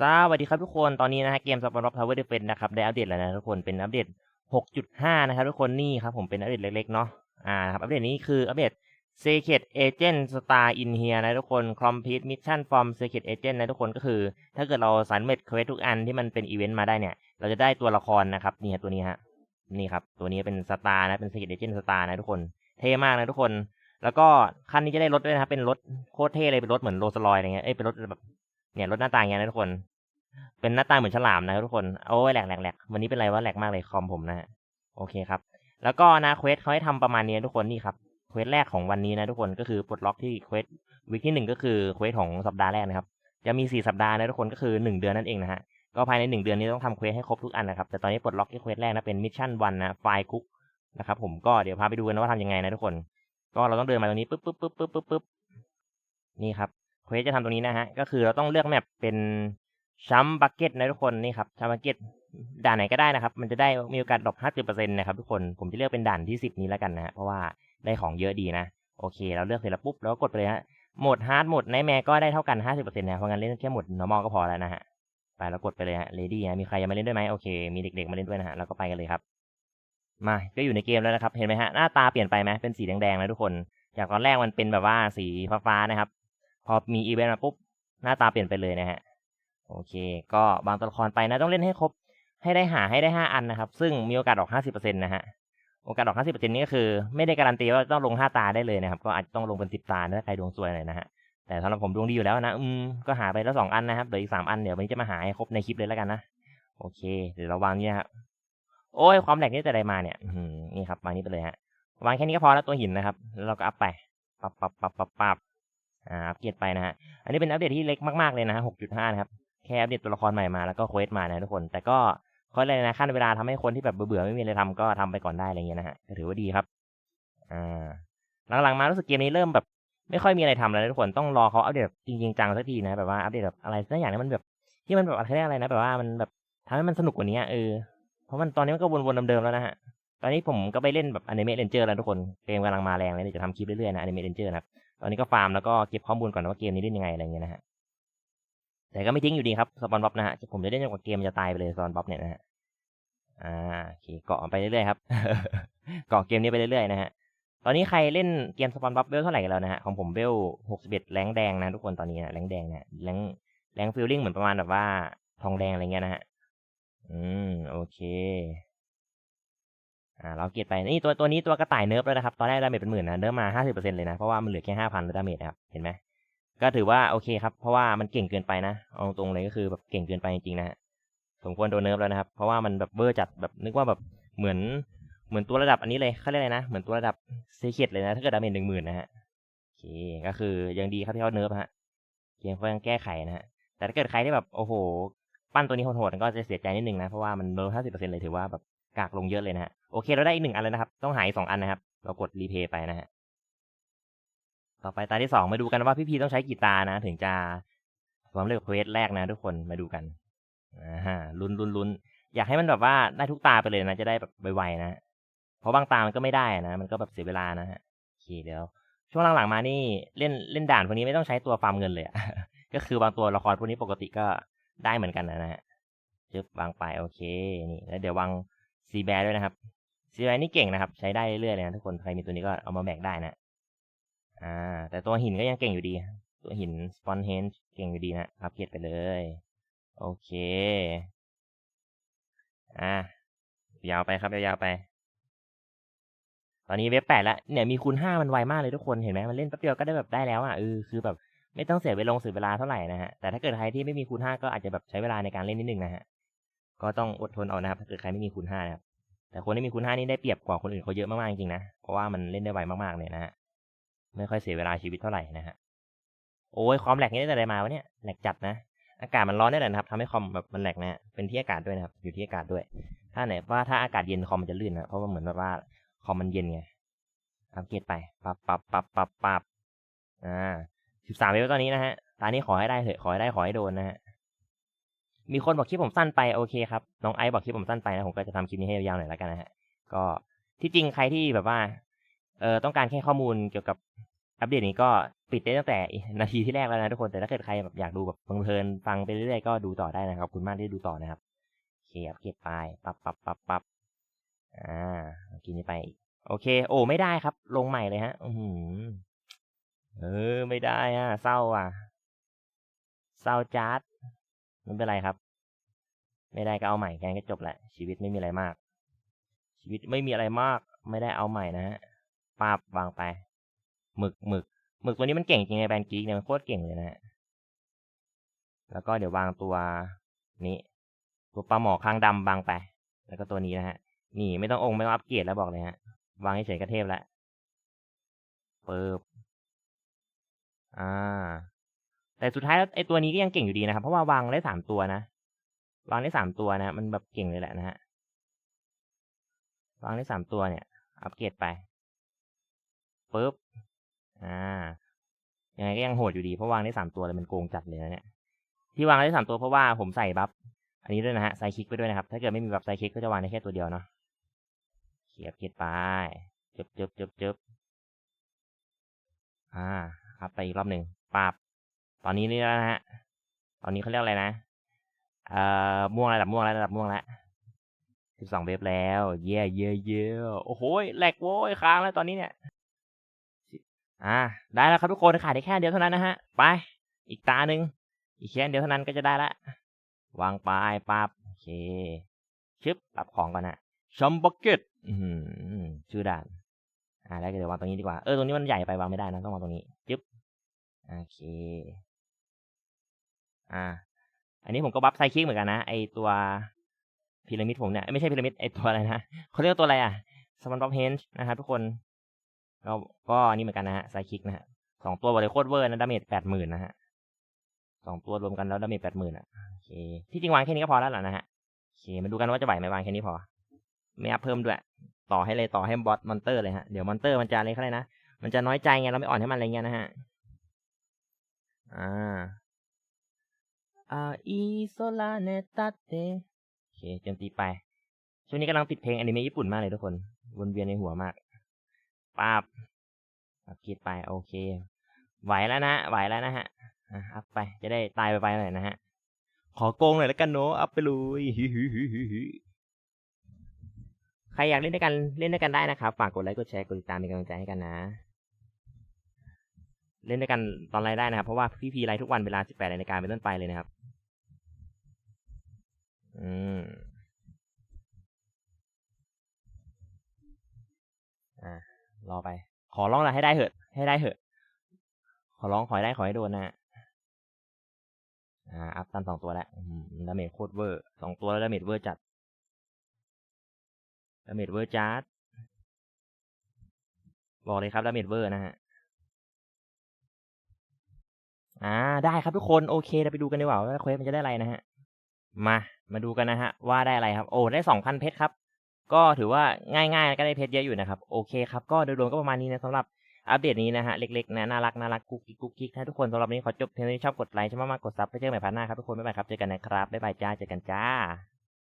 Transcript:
สวัสดีครับทุกคนตอนนี้นะฮะเกมสปอนซ็อกทาวเวอร์ดิเฟนนะครับได้อัปเดตแล้วนะทุกคนเป็นอัปเดต 6.5 นะครับทุกคนนี่ครับผมเป็นอัปเดตเล็กๆเนาะอ่าครับอัปเดตนี้คืออัปเดต Secret Agent Star in here นะทุกคน Complete Mission from Secret Agent นะทุกคนก็คือ ถ้าเกิดเราสำเร็จเควสทุกอันที่มันเป็นอีเวนต์มาได้เนี่ย เราจะได้ตัวละครนะครับนี่ฮะตัวนี้ฮะนี่ครับตัวนี้เป็นสตาร์นะเป็น Secret Agent Star นะทุกคนเท่มากนะทุกคนแล้วก็คันนี้จะได้รถด้วยนะครับเป็นรถโคตรเท่เลยเป็นรถเหมือนโรลส์รอยอะไรเงี้ยเอ้ยเป็นรถแบบ เนี่ยรถหน้าตาอย่างเงี้ยนะทุกคน เป็นหน้าตาเหมือนฉลามนะครับทุกคนโอ้ยแหลกแหลกแหลกวันนี้เป็นไรวะแหลกมากเลยคอมผมนะฮะโอเคครับ แล้วก็นะเควสเขาให้ทำประมาณนี้ทุกคนนี่ครับเควสแรกของวันนี้นะทุกคนก็คือปลดล็อกที่เควสวิกที่หนึ่งก็คือเควสของสัปดาห์แรกนะครับ จะมีสี่สัปดาห์นะทุกคนก็คือหนึ่งเดือนนั่นเองนะฮะก็ภายในหนึ่งเดือนนี้ต้องทำเควสให้ครบทุกอันนะครับแต่ตอนนี้ปลดล็อกที่เควสแรกนะเป็นมิชชั่นวันนะไฟล์คุกนะครับผมก็เดี๋ยวพาไปดูกันว่าทำยังไงนะทุกคน ก็เราต้องเดินมาตรงนี้ปุ๊บปุ๊บปุ๊บปุ๊บปุ๊บนี่ครับ ควสจะทำตรงนี้นะฮะ ก็คือเราต้องเลือกแมปเป็นชัมบักเก็ตนะทุกคนนี่ครับชัมบักเก็ตด่านไหนก็ได้นะครับ มันจะได้มีโอกาสดรอปห้าสิบเปอร์เซ็นต์นะครับทุกคน ผมจะเลือกเป็นด่านที่สิบนี้แล้วกันนะฮะเพราะว่าได้ของเยอะดีนะ โอเค เราเลือกเสร็จแล้วปุ๊บเราก็กดไปเลยฮะ โหมดฮาร์ดโหมดไนแมร์ก็ได้เท่ากันห้าสิบเปอร์เซ็นต์นะ เพราะงั้นเล่นแค่โหมด normal ก็พอแล้วนะฮะ ไปแล้วกดไปเลยฮะ ready นะมีใครยังม่เล่นด้วยไหมโอเค มีเด็กๆมาเล่นด้วยนะฮะแล้วก็ไปกันเลยครับ มา ก็อยู่ในเกมแล้วนะครับ เห็นไหมฮะ หน้าตาเปลี่ยนไปไหมเป็นสีแดงๆนะทุกคน จากตอนแรกมันเป็นแบบว่าสีฟ้าๆนะครับ พอมีอีเวนต์มาปุ๊บ หน้าตาเปลี่ยนไปเลยนะฮะ โอเค ก็บางตัวละครไปนะ ต้องเล่นให้ครบ ให้ได้หาให้ได้ห้าอันนะครับ ซึ่งมีโอกาสออกห้าสิบเปอร์เซ็นต์นะฮะ โอกาสออกห้าสิบเปอร์เซ็นต์นี้ก็คือ ไม่ได้การันตีว่าต้องลงห้าตาได้เลยนะครับ ก็อาจจะต้องลงเป็นสิบตาถ้าใครดวงซวยหน่อยนะฮะ แต่สำหรับผมดวงดีอยู่แล้วนะ อืม ก็หาไปแล้วสองอันนะครับ เหลืออีกสามอัน เดี๋ยววันนี้จะมาหาให้ครบในคลิปเลยแล้วกันนะ โอเค เดี๋ยวเราวางนี่นะครับ โอ้ย ความแหลกนี่แต่ใดมาเนี่ยนี่ครับวางนี้ไปเลยฮะ วางแค่นี้ก็พอแล้วตัวหินนะครับ แล้วเราก็อัพไปปับปับปับปับปับ อ่าอัปเกรดไปนะฮะ อันนี้เป็นอัปเดตที่เล็กมากๆเลยนะฮะหกจุดห้านะครับ แค่อัปเดตตัวละครใหม่มาแล้วก็เควสมานะทุกคน แต่ก็เขาเลยนะขั้นเวลาทำให้คนที่แบบเบื่อๆไม่มีอะไรทำก็ทำไปก่อนได้อะไรเงี้ยนะฮะก็ถือว่าดีครับ อ่า หลังๆมารู้สึกเกมนี้เริ่มแบบ ไม่ค่อยมีอะไรทำแล้วทุกคนต้องรอเขาอัปเดตจริงๆจังสักทีนะแบบว่าอัปเดตแบบอะไรสักอย่างที่มันแบบที่มันแบบอะไรอะไรนะแบบว่ามันแบบทำให้มันสนุกกว่านี้เออเพราะมันตอนนี้มันก็วนๆเดิมๆแล้วนะฮะตอนนี้ผมก็ไปเล่นแบบอนิเมะเรนเจอร์แล้วทุกคนเกมกำลังมาแรงเลยเดี๋ยวจะทำคลิปเรื่อยๆนะอนิเมะเรนเจอร์นะครับ ตอนนี้ก็ฟาร์มแล้วก็เก็บข้อมูลก่อนว่าเกมนี้เล่นยังไงอะไรเงี้ยนะฮะแต่ก็ไม่ทิ้งอยู่ดีครับสปอนบ๊อบนะฮะผมจะเล่นจนกว่าเกมจะตายไปเลยสปอนบ๊อบเนี่ยนะฮะอ่าโอเคเกาะไปเรื่อยๆครับเกาะเกมนี้ไปเรื่อยๆนะฮะตอนนี้ใครเล่นเกมสปอนบ๊อบเวลเท่าไหร่กันแล้วนะฮะของผมเวลหกสิบเอ็ดแรงแดงนะทุกคนตอนนี้นะแรงแดงเนี่ยแรงแรงฟิลลิ่งเหมือนประมาณแบบว่าทองแดงอะไรเงี้ยนะฮะอืมโอเค อ่าเราเกียรไปนี่ตัวตัวนี้ตัวกระต่ายเนิร์ฟแล้วนะครับ ตอนแรกดาเมจเป็นหมื่นนะเนิร์ฟมาห้าสิบเปอร์เซ็นต์เลยนะ เพราะว่ามันเหลือแค่ห้าพันดาเมจนะครับ เห็นไหมก็ถือว่าโอเคครับ เพราะว่ามันเก่งเกินไปนะ เอาตรงเลยก็คือแบบเก่งเกินไปจริงๆนะสมควรโดนเนิร์ฟแล้วนะครับ เพราะว่ามันแบบเวอร์จัดแบบนึกว่าแบบเหมือนเหมือนตัวระดับอันนี้เลยเขาเรียกอะไรนะ เหมือนตัวระดับเซเคียเลยนะ ถ้าเกิดดาเมจหนึ่งหมื่นนะฮะโอเค ก็คือยังดีครับที่เขาเนิร์ฟฮะเกมเขายังแก้ไขนะฮะ แต่ถ้าเกิดใครที่แบบโอ้โห ปั้นตัวนี้โหดๆก็จะเสียใจนิดนึงนะ เพราะว่ามันเนิร์ห้าสิบเปอร์เซ็นเลยถือว่าแบบกากลงเยอะเลยนะฮะ โอเค เราได้อีกหนึ่งอันแล้วนะครับ ต้องหายสองอันนะครับ เรากดรีเพย์ไปนะฮะ ต่อไปตาที่สองมาดูกันว่าพี่พีต้องใช้กี่ตานะ ถึงจะสำเร็จเควสแรกนะ ทุกคนมาดูกันอ่าฮะลุ้นลุ้นลุ้นอยากให้มันแบบว่าได้ทุกตาไปเลยนะ จะได้แบบไวๆนะ เพราะบางตามันก็ไม่ได้นะ มันก็แบบเสียเวลานะฮะโอเคเดี๋ยว ช่วงหลังๆมานี่เล่นเล่นด่านพวกนี้ไม่ต้องใช้ตัวฟาร์มเงินเลยอะก็คือบางตัวละครพวกนี้ปกติก็ได้เหมือนกันนะฮะจึ๊บวางไปโอเค นี่แล้วเดี๋ยววางซีแบร์ด้วยนะครับ ซีแบร์นี่เก่งนะครับ ใช้ได้เรื่อยๆเลยนะทุกคนใครมีตัวนี้ก็เอามาแบกได้นะอ่า แต่ตัวหินก็ยังเก่งอยู่ดี ตัวหินสปอนเฮนเก่งอยู่ดีนะอัปเกรดไปเลย โอเค อ่ายาวไปครับยาวๆไป ตอนนี้เว็บแปดแล้วเนี่ยมีคูณห้ามันไวมากเลยทุกคนเห็นไหมมันเล่นแป๊บเดียวก็ได้แบบได้แล้วอะเออคือแบบไม่ต้องเสียเวลาเสียเวลาเท่าไหร่นะฮะแต่ถ้าเกิดใครที่ไม่มีคูณห้าก็อาจจะแบบใช้เวลาในการเล่นนิดนึงนะฮะก็ต้องอดทนเอานะครับถ้าเกิดใครไม่มีคูณห้านะครับ แต่คนที่มีคูณห้านี่ได้เปรียบกว่าคนอื่นเขาเยอะมากๆจริงๆนะ เพราะว่ามันเล่นได้ไวมากๆเลยนะฮะ ไม่ค่อยเสียเวลาชีวิตเท่าไหร่นะฮะ โอ้ยความแหลกนี่ได้แต่อะไรมาวะเนี่ย แหลกจัดนะ อากาศมันร้อนนี่แหละนะครับทำให้คอมแบบมันแหลกนะฮะเป็นที่อากาศด้วยนะครับ อยู่ที่อากาศด้วย ถ้าไหนว่าถ้าอากาศเย็นคอมมันจะลื่นนะ เพราะว่าเหมือนแบบว่าคอมมันเย็นไงอัปเกรดไป ปับปับปับปับปับอ่าสิบสามเวลตอนนี้นะฮะตอนนี้ขอให้ได้เถอะ ขอให้ได้ ขอให้โดนนะฮะ มีคนบอกคลิปผมสั้นไปโอเคครับน้องไอซ์บอกคลิปผมสั้นไปนะผมก็จะทำคลิปนี้ให้ยาวๆหน่อยแล้วกันนะฮะก็ที่จริงใครที่แบบว่าเออต้องการแค่ข้อมูลเกี่ยวกับอัปเดตนี้ก็ปิดได้ตั้งแต่นาทีที่แรกแล้วนะทุกคนแต่ถ้าเกิดใครแบบอยากดูแบบเพลินฟังไปเรื่อยๆก็ดูต่อได้นะครับขอบคุณมากที่ดูต่อนะครับโอเคอัปเกรดไปปับปับปับปับอ่ากินนี้ไปอีกโอเค โอ้ไม่ได้ครับ ลงใหม่เลยฮะ อือเออ ไม่ได้อะเศร้าอะเศร้าจัดไม่เป็นไรครับ ไม่ได้ก็เอาใหม่แค่นั้นก็จบแหละ ชีวิตไม่มีอะไรมาก ชีวิตไม่มีอะไรมาก ไม่ได้เอาใหม่นะฮะปาบวางไปหมึกหมึกหมึกตัวนี้มันเก่งจริงในแบนกีกเนี่ยมันโคตรเก่งเลยนะฮะแล้วก็เดี๋ยววางตัวนี้ ตัวปลาหมอคางดำวางไป แล้วก็ตัวนี้นะฮะ นี่ไม่ต้ององค์ไม่ต้องอัปเกรดแล้วบอกเลยฮะ วางให้เฉยๆก็เทพแล้วเปิบอ่า แต่สุดท้ายแล้วไอ้ตัวนี้ก็ยังเก่งอยู่ดีนะครับ เพราะว่าวางได้สามตัวนะ วางได้สามตัวนะ มันแบบเก่งเลยแหละนะฮะ วางได้สามตัวเนี่ย อัปเกรดไปปุ๊บ อ่า ยังไงก็ยังโหดอยู่ดีเพราะวางได้สามตัวเลยมันโกงจัดเลยนะเนี่ย ที่วางได้สามตัวเพราะว่าผมใส่บัฟ อันนี้ด้วยนะฮะ ไซคลิกไปด้วยนะครับ ถ้าเกิดไม่มีบัฟไซคลิกก็จะวางได้แค่ตัวเดียวเนาะเขียบเกตไปจบจบจบจบอ่าอัพไปอีกรอบหนึ่งปาบตอนนี้นี่แล้วนะฮะ ตอนนี้เขาเรียกอะไรนะ เอ่อม่วงระดับม่วงแล้วระดับม่วงแล้วสิบสองเวฟแล้ว เย่เย่เย่โอ้โหแหลกโว้ยค้างแล้วตอนนี้เนี่ย อ่า ได้แล้วครับทุกคนขาดได้แค่เดียวเท่านั้นนะฮะ ไป อีกตาหนึ่งอีกแค่เดียวเท่านั้นก็จะได้ละ วางไปปั๊บโอเค ชึบปรับของก่อนนะชัมบักเก็ตชื่อด่าน อ่า แล้วก็เดี๋ยววางตรงนี้ดีกว่า เออ ตรงนี้มันใหญ่ไปวางไม่ได้นะ ต้องวางตรงนี้ จึ๊บ โอเค อ่า อันนี้ผมก็บัฟไซคิกเหมือนกันนะ ไอตัวพีระมิดผมเนี่ย ไม่ใช่พีระมิดไอตัวอะไรนะเขาเรียกตัวอะไรอะสมันบัฟเฮนช์นะครับทุกคนเราก็อันนี้เหมือนกันนะฮะไซคิกนะฮะสองตัวบริโคตรเวอร์นะดาเมจแปดหมื่นนะฮะสองตัวรวมกันแล้วดาเมจแปดหมื่นอะโอเคที่จริงวางแค่นี้ก็พอแล้วแหละนะฮะโอเคมาดูกันว่าจะไหวไหมวางแค่นี้พอไม่อัพเพิ่มด้วย ต่อให้เลยต่อให้บอสมอนเตอร์เลยฮะเดี๋ยวมอนเตอร์มันจะอะไรเขาเลยนะมันจะน้อยใจไงเราไม่อ่อนให้มันอะไรเงี้ยนะฮะอ่า อ่าอีโซลาเนตัเตโอเคโจมตีไป ช่วงนี้กำลังติดเพลงอนิเมะญี่ปุ่นมากเลยทุกคน วนเวียนในหัวมากป้าบอัพกีดไป โอเค ไหวแล้วนะไหวแล้วนะฮะอัพไป จะได้ตายไปไปหน่อยนะฮะ ขอโกงหน่อยแล้วกันเนาะ อัพไปเลยใครอยากเล่นด้วยกัน เล่นด้วยกันได้นะครับ ฝากกดไลค์ กดแชร์ กดติดตามเป็นกำลังใจให้กันนะ เล่นด้วยกันตอนไลฟ์ได้นะครับ เพราะว่าพี่พีไลฟ์ทุกวันเวลา 18นาฬิกาเป็นต้นไปเลยนะครับ อืมอ่ารอไป ขอร้องละให้ได้เหอะ ให้ได้เหอะ ขอร้องขอให้ได้ขอให้โดนนะฮะอ่า อัพตันสองตัวแล้วดาเมจโคตรเวอร์สองตัวแล้วดาเมจเวอร์จัดดาเมจเวอร์จัดบอกเลยครับดาเมจเวอร์นะฮะ อ่า ได้ครับทุกคน โอเค เราไปดูกันดีกว่าว่าเควสมันจะได้อะไรนะฮะ มา มาดูกันนะฮะ ว่าได้อะไรครับ โอ้ ได้สองพันเพชรครับ ก็ถือว่าง่ายๆก็ได้เพชรเยอะอยู่นะครับ โอเคครับ ก็โดยรวมก็ประมาณนี้นะสำหรับอัปเดตนี้นะฮะ เล็กๆนะน่ารักน่ารักกุ๊กกิ๊กกุ๊กกิ๊กนะทุกคนสำหรับนนี้ขอจบเพียงเท่านี้ชอบกดไลค์ชอบมากๆกดซับไปเจอกันใหม่พันหน้าครับทุกคนบ๊ายบายครับ เจอกันนะครับบ๊ายบายจ้า เจอกันจ้า